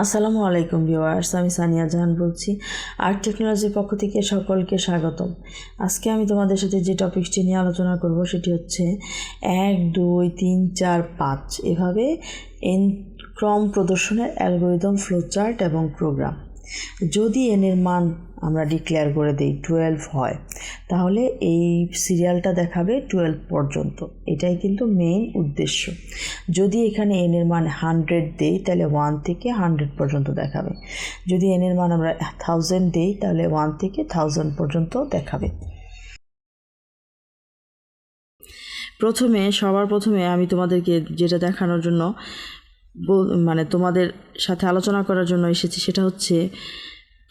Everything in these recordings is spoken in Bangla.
আসসালামু আলাইকুম ভিউয়ার্স, আমি সানিয়া জাহান বলছি। আর্ট টেকনোলজির পক্ষ থেকে সকলকে স্বাগতম। আজকে আমি তোমাদের সাথে যে টপিকটি নিয়ে আলোচনা করব সেটি হচ্ছে এক, দুই, তিন, চার, পাঁচ। এভাবে এন, ক্রম প্রদর্শনের অ্যালগোরিদম, ফ্লোচার্ট এবং প্রোগ্রাম। যদি এনের মান আমরা ডিক্লেয়ার করে দিই টুয়েলভ হয়। তাহলে এই সিরিয়ালটা দেখাবে টুয়েলভ পর্যন্ত। এটাই কিন্তু মেইন উদ্দেশ্য। যদি এখানে এনের মান হান্ড্রেড দেই, তাহলে ওয়ান থেকে হান্ড্রেড পর্যন্ত দেখাবে। যদি এনের মান আমরা থাউজেন্ড দেই, তাহলে ওয়ান থেকে থাউজেন্ড পর্যন্ত দেখাবে। প্রথমে, সবার প্রথমে আমি তোমাদেরকে যেটা দেখানোর জন্য মানে তোমাদের সাথে আলোচনা করার জন্য এসেছি, সেটা হচ্ছে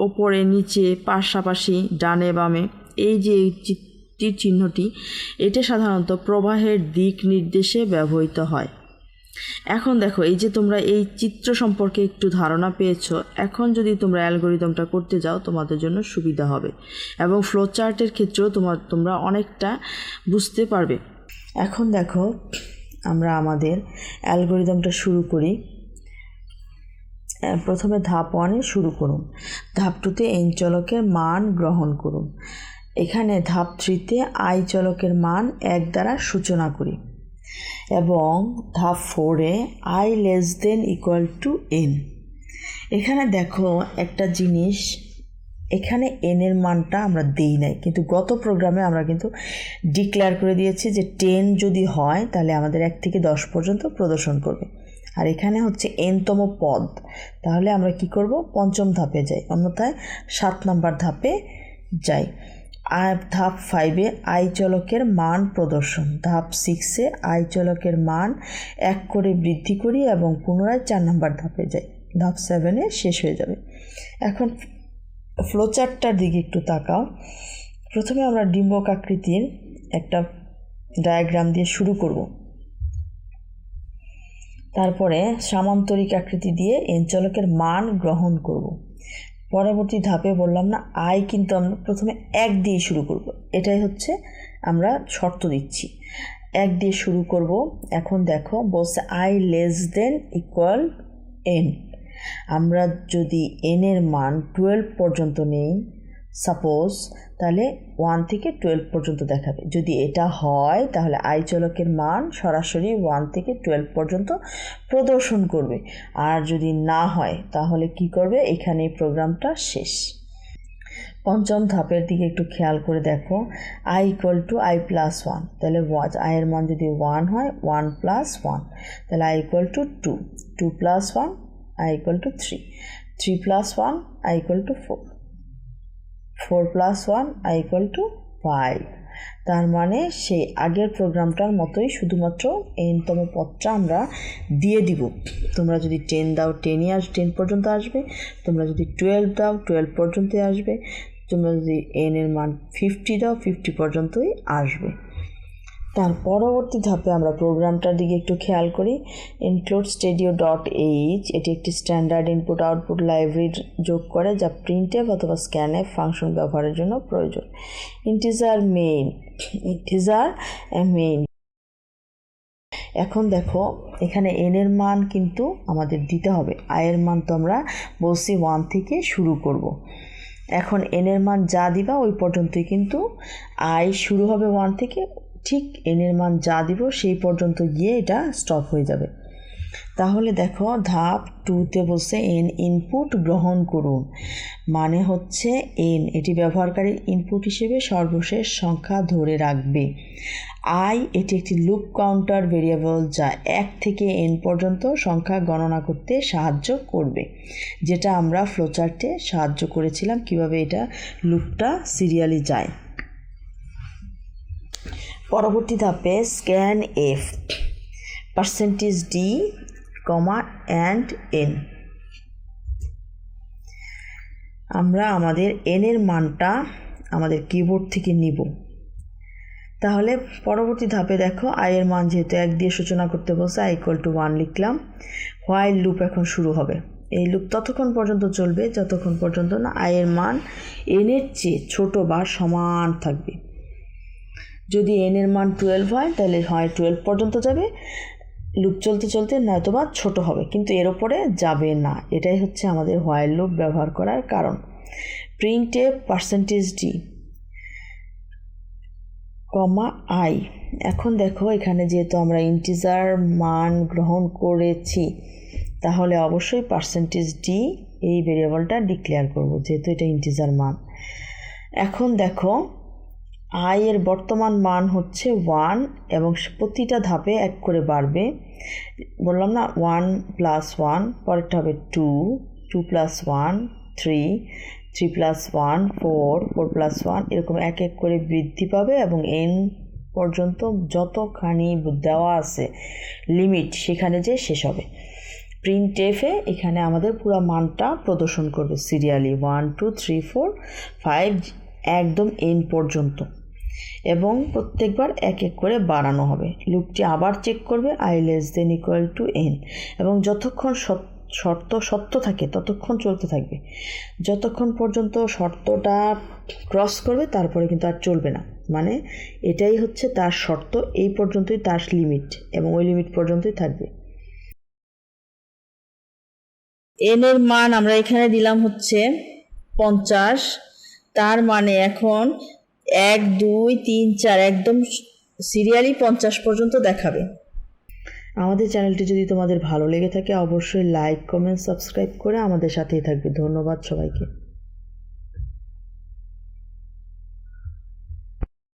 ওপরে, নিচে, পাশাপাশি, ডানে, বামে। এই যে তীর চিহ্নটি এটা সাধারণত প্রবাহের দিক নির্দেশে ব্যবহৃত হয়। এখন দেখো, এই যে তোমরা এই চিত্র সম্পর্কে একটু ধারণা পেয়েছ, এখন যদি তোমরা অ্যালগোরিদমটা করতে যাও, তোমাদের জন্য সুবিধা হবে। এবং ফ্লো চার্টের ক্ষেত্রেও তোমার তোমরা অনেকটা বুঝতে পারবে। এখন দেখো, আমরা আমাদের অ্যালগোরিদমটা শুরু করি। প্রথমে ধাপ ওয়ানে শুরু করুন। ধাপ টুতে এন চলকের মান গ্রহণ করুন। এখানে ধাপ থ্রিতে আই চলকের মান এক দ্বারা সূচনা করি। এবং ধাপ ফোরে I less than equal to N এখানে দেখো একটা জিনিস, এখানে এনের মানটা আমরা দেই নাই। কিন্তু গত প্রোগ্রামে আমরা কিন্তু ডিক্লেয়ার করে দিয়েছি যে টেন যদি হয়, তাহলে আমাদের এক থেকে দশ পর্যন্ত প্রদর্শন করবে। আর এখানে হচ্ছে এনতম পদ। তাহলে আমরা কি করব? পঞ্চম ধাপে যাই। অন্যথায় সাত নম্বর ধাপে যাই। আর ধাপ ফাইভে আই চলকের মান প্রদর্শন। ধাপ সিক্সে আই চলকের মান এক করে বৃদ্ধি করি এবং পুনরায় চার নম্বর ধাপে যাই। ধাপ সেভেনে শেষ হয়ে যাবে। এখন ফ্লোচারটার দিকে একটু তাকাও। প্রথমে আমরা ডিম্বক আকৃতির একটা ডায়াগ্রাম দিয়ে শুরু করব। তারপরে সামান্তরিক আকৃতি দিয়ে এনচলকের মান গ্রহণ করব। পরবর্তী ধাপে বললাম না আয় কিন্তু আমরা প্রথমে এক দিয়ে শুরু করব। এটাই হচ্ছে আমরা শর্ত দিচ্ছি। এক দিয়ে শুরু করব। এখন দেখো, বলছে I less than equal N আমরা যদি এনের মান টুয়েলভ পর্যন্ত নেই সাপোজ তাহলে ওয়ান থেকে টুয়েলভ পর্যন্ত দেখাবে। যদি এটা হয়, তাহলে আই চলকের মান সরাসরি ওয়ান থেকে টুয়েলভ পর্যন্ত প্রদর্শন করবে। আর যদি না হয়, তাহলে কি করবে? এখানে প্রোগ্রামটা শেষ। পঞ্চম ধাপের দিকে একটু খেয়াল করে দেখো। I equal to I plus one তাহলে আয়ের মান যদি ওয়ান হয় ওয়ান প্লাস ওয়ান তাহলে I equal to two two plus one I equal to three three plus one I equal to four four plus one I equal to five. তার মানে সেই আগের প্রোগ্রামটার মতোই শুধুমাত্র এনতম পথটা আমরা দিয়ে দিব। তোমরা যদি টেন দাও টেনই আস টেন পর্যন্ত আসবে, তোমরা যদি টুয়েলভ দাও টুয়েলভ পর্যন্ত আসবে, তোমরা যদি এন এর মান ফিফটি দাও ফিফটি পর্যন্তই আসবে। তার পরবর্তী ধাপে আমরা প্রোগ্রামটার দিকে একটু খেয়াল করি। ইনক্লুড স্টেডিও ডট এইচ এটি একটি স্ট্যান্ডার্ড ইনপুট আউটপুট লাইব্রেরি যোগ করে যা প্রিন্টএফ অথবা স্ক্যানএফ ফাংশন ব্যবহারের জন্য প্রয়োজন। ইন্টিজার মেইন ইন্টিজার মেইন এখন দেখো, এখানে এন এর মান কিন্তু আমাদের দিতে হবে। আয়ের মান তো আমরা বলছি ওয়ান থেকে শুরু করব। এখন এন এর মান যা দিবা ওই পর্যন্তই কিন্তু আয় শুরু হবে ওয়ান থেকে ঠিক এন এর মান যা দিব সেই পর্যন্ত গিয়ে এটা স্টপ হয়ে যাবে। তাহলে দেখো ধাপ টুতে বলছে এন ইনপুট গ্রহণ করুন। মানে হচ্ছে এন এটি ব্যবহারকারীর ইনপুট হিসেবে সর্বশেষ সংখ্যা ধরে রাখবে। আই এটি একটি লুপ কাউন্টার ভেরিয়েবল যা এক থেকে এন পর্যন্ত সংখ্যা গণনা করতে সাহায্য করবে। যেটা আমরা ফ্লোচার্টে সাহায্য করেছিলাম কীভাবে এটা লুপটা সিরিয়ালি যায়। পরবর্তী ধাপে scan F percentage D comma and N আমরা আমাদের এন এর মানটা আমাদের কিবোর্ড থেকে নিব। তাহলে পরবর্তী ধাপে দেখো আয়ের মান যেহেতু এক দিয়ে সূচনা করতে বলছে আই ইকুয়াল টু ওয়ান লিখলাম। হোয়াইল লুপ এখন শুরু হবে। এই লুপ ততক্ষণ পর্যন্ত চলবে, যতক্ষণ পর্যন্ত না আয়ের মান এনের চেয়ে ছোট বা সমান থাকবে। যদি এন এর মান টুয়েলভ হয়, তাহলে হয় টুয়েলভ পর্যন্ত যাবে। লুপ চলতে চলতে নয়তো নয়তোবা ছোট হবে, কিন্তু এর ওপরে যাবে না। এটাই হচ্ছে আমাদের হোয়াইল লুপ ব্যবহার করার কারণ। প্রিন্টে পার্সেন্টেজ ডি কমা আই এখন দেখো, এখানে যেহেতু আমরা ইন্টিজার মান গ্রহণ করেছি, তাহলে অবশ্যই পার্সেন্টেজ ডি এই ভেরিয়েবলটা ডিক্লেয়ার করব, যেহেতু এটা ইন্টিজার মান। এখন দেখো আই এর বর্তমান মান হচ্ছে ওয়ান এবং প্রতিটা ধাপে এক করে বাড়বে। বললাম না ওয়ান প্লাস ওয়ান পরেরটা হবে two two plus one three three plus one four four plus one এরকম এক এক করে বৃদ্ধি পাবে এবং এন পর্যন্ত যতখানি দেওয়া আছে লিমিট সেখানে যে শেষ হবে। প্রিন্ট এফে এখানে আমাদের পুরো মানটা প্রদর্শন করবে serially one two three four five একদম এন পর্যন্ত। এবং প্রত্যেকবার এক এক করে বাড়ানো হবে। লুপটি আবার চেক করবে I less than equal to N এবং যতক্ষণ শর্ত সত্য থাকে, ততক্ষণ চলতে থাকবে। যতক্ষণ পর্যন্ত শর্তটা ক্রস করবে, তারপরে কিন্তু আর চলবে না। মানে এটাই হচ্ছে তার শর্ত, এই পর্যন্তই তার লিমিট এবং ওই লিমিট পর্যন্তই থাকবে। এন এর মান আমরা এখানে দিলাম হচ্ছে পঞ্চাশ। তার মানে এখন এক, দুই, তিন, চার, একদম সিরিয়ালি পঞ্চাশ পর্যন্ত দেখাবে। আমাদের চ্যানেলটি যদি তোমাদের ভালো লেগে থাকে, অবশ্যই লাইক কমেন্ট সাবস্ক্রাইব করে আমাদের সাথেই থাকবে। ধন্যবাদ সবাইকে।